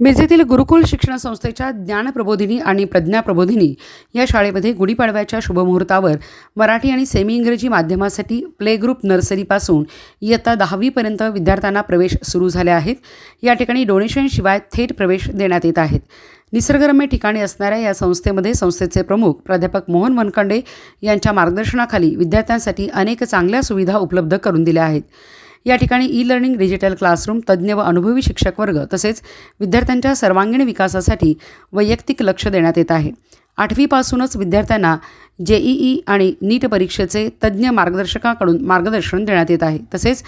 मिरजेतील गुरुकुल शिक्षण संस्थेच्या ज्ञानप्रबोधिनी आणि प्रज्ञाप्रबोधिनी या शाळेमध्ये गुढीपाडव्याच्या शुभमुहूर्तावर मराठी आणि सेमी इंग्रजी माध्यमासाठी प्ले ग्रुप नर्सरीपासून इयत्ता दहावीपर्यंत विद्यार्थ्यांना प्रवेश सुरू झाले आहेत. या ठिकाणी डोनेशनशिवाय थेट प्रवेश देण्यात येत आहेत. निसर्गरम्य ठिकाणी असणाऱ्या या संस्थेमध्ये संस्थेचे प्रमुख प्राध्यापक मोहन वनखंडे यांच्या मार्गदर्शनाखाली विद्यार्थ्यांसाठी अनेक चांगल्या सुविधा उपलब्ध करून दिल्या आहेत. या ठिकाणी ई लर्निंग डिजिटल क्लासरूम तज्ज्ञ व अनुभवी शिक्षक वर्ग तसेच विद्यार्थ्यांच्या सर्वांगीण विकासासाठी वैयक्तिक लक्ष देण्यात येत आहे. आठवीपासूनच विद्यार्थ्यांना जेईई आणि नीट परीक्षेचे तज्ज्ञ मार्गदर्शकाकडून मार्गदर्शन देण्यात येत आहे. तसेच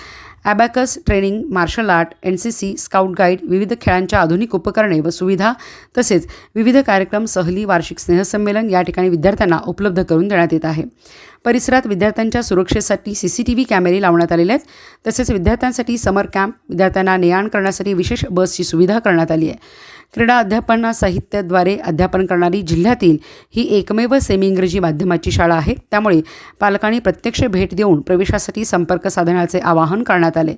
abacus training martial art N C C scout guide विविध खेळांच्या आधुनिक उपकरणे व सुविधा तसेच विविध कार्यक्रम सहली वार्षिक स्नेहसंमेलन या ठिकाणी विद्यार्थ्यांना उपलब्ध करून देण्यात येत आहे. परिसरात विद्यार्थ्यांच्या सुरक्षेसाठी सी सी टी व्ही कॅमेरे लावण्यात आलेले आहेत. तसेच विद्यार्थ्यांसाठी समर कॅम्प विद्यार्थ्यांना ने आण करण्यासाठी विशेष बसची सुविधा करण्यात आली आहे. क्रीडा अध्यापना साहित्याद्वारे अध्यापन करणारी जिल्ह्यातील ही एकमेव सेमी इंग्रजी माध्यमाची शाळा आहे. त्यामुळे पालकांनी प्रत्यक्ष भेट देऊन प्रवेशासाठी संपर्क साधण्याचे आवाहन करण्यात आले.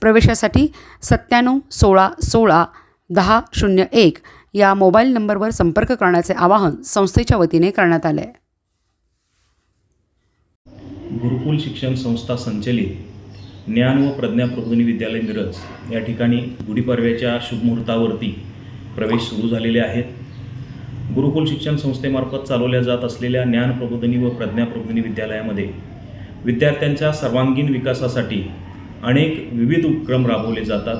प्रवेशासाठी सत्त्याण्णव सोळा सोळा दहा शून्य एक या मोबाईल नंबरवर संपर्क करण्याचे आवाहन संस्थेच्या वतीने करण्यात आले. आहे गुरुकुल शिक्षण संस्था संचलित ज्ञान व प्रज्ञा प्रबोधिनी विद्यालय मिरज या ठिकाणी गुढीपाडव्याच्या शुभमुहूर्तावरती प्रवेश सुरू झालेले आहेत. गुरुकुल शिक्षण संस्थेमार्फत चालवल्या जात असलेल्या ज्ञान प्रबोधिनी व प्रज्ञा प्रबोधिनी विद्यालयामध्ये विद्यार्थ्यांच्या सर्वांगीण विकासासाठी अनेक विविध उपक्रम राबवले जातात.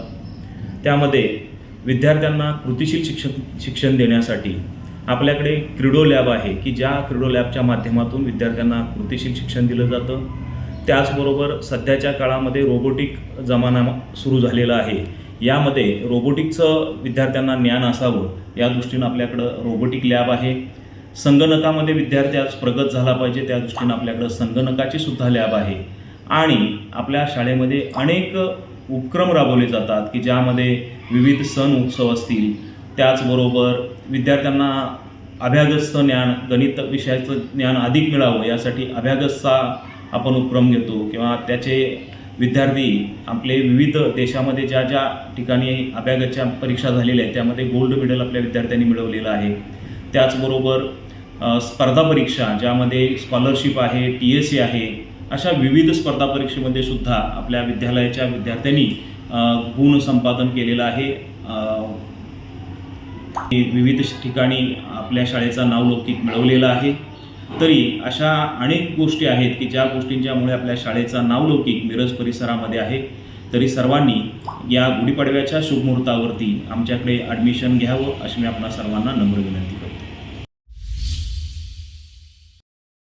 त्यामध्ये विद्यार्थ्यांना कृतिशील शिक्षण शिक्षण देण्यासाठी आपल्याकडे क्रीडो लॅब आहे की ज्या क्रीडो लॅबच्या माध्यमातून विद्यार्थ्यांना कृतिशील शिक्षण दिलं जातं. त्याचबरोबर सध्याच्या काळामध्ये रोबोटिक जमाना सुरू झालेला आहे. यामध्ये रोबोटिकचं विद्यार्थ्यांना ज्ञान असावं या दृष्टीनं आपल्याकडं रोबोटिक लॅब आहे. संगणकामध्ये विद्यार्थी आज प्रगत झाला पाहिजे त्या दृष्टीनं आपल्याकडं संगणकाची सुद्धा लॅब आहे. आणि आपल्या शाळेमध्ये अनेक उपक्रम राबवले जातात की ज्यामध्ये विविध सण उत्सव असतील. त्याचबरोबर विद्यार्थ्यांना अभ्यागस्त ज्ञान गणित विषयाचं ज्ञान अधिक मिळावं यासाठी अभ्यागतचा आपण उपक्रम घेतो किंवा त्याचे विद्यार्थी आपले विविध देशामध्ये ज्या ज्या ठिकाणी अभ्यागतच्या परीक्षा झालेल्या आहेत त्यामध्ये गोल्ड मेडल आपल्या विद्यार्थ्यांनी मिळवलेलं आहे. त्याचबरोबर स्पर्धा परीक्षा ज्यामध्ये स्कॉलरशिप आहे टी एस सी आहे अशा विविध स्पर्धा परीक्षेमध्ये सुद्धा आपल्या विद्यालयाच्या विद्यार्थ्यांनी गुण संपादन केलेलं आहे. विविध ठिकाणी आपल्या शाळेचा नावलौकिक मिळवलेला आहे. तरी अशा अनेक गोष्टी आहेत की ज्या गोष्टींच्यामुळे आपल्या शाळेचा नावलौकिक मिरज परिसरामध्ये आहे. तरी सर्वांनी या गुढीपाडव्याच्या शुभमुहूर्तावरती आमच्याकडे ॲडमिशन घ्यावं अशी मी आपणा सर्वांना नम्र विनंती करतो.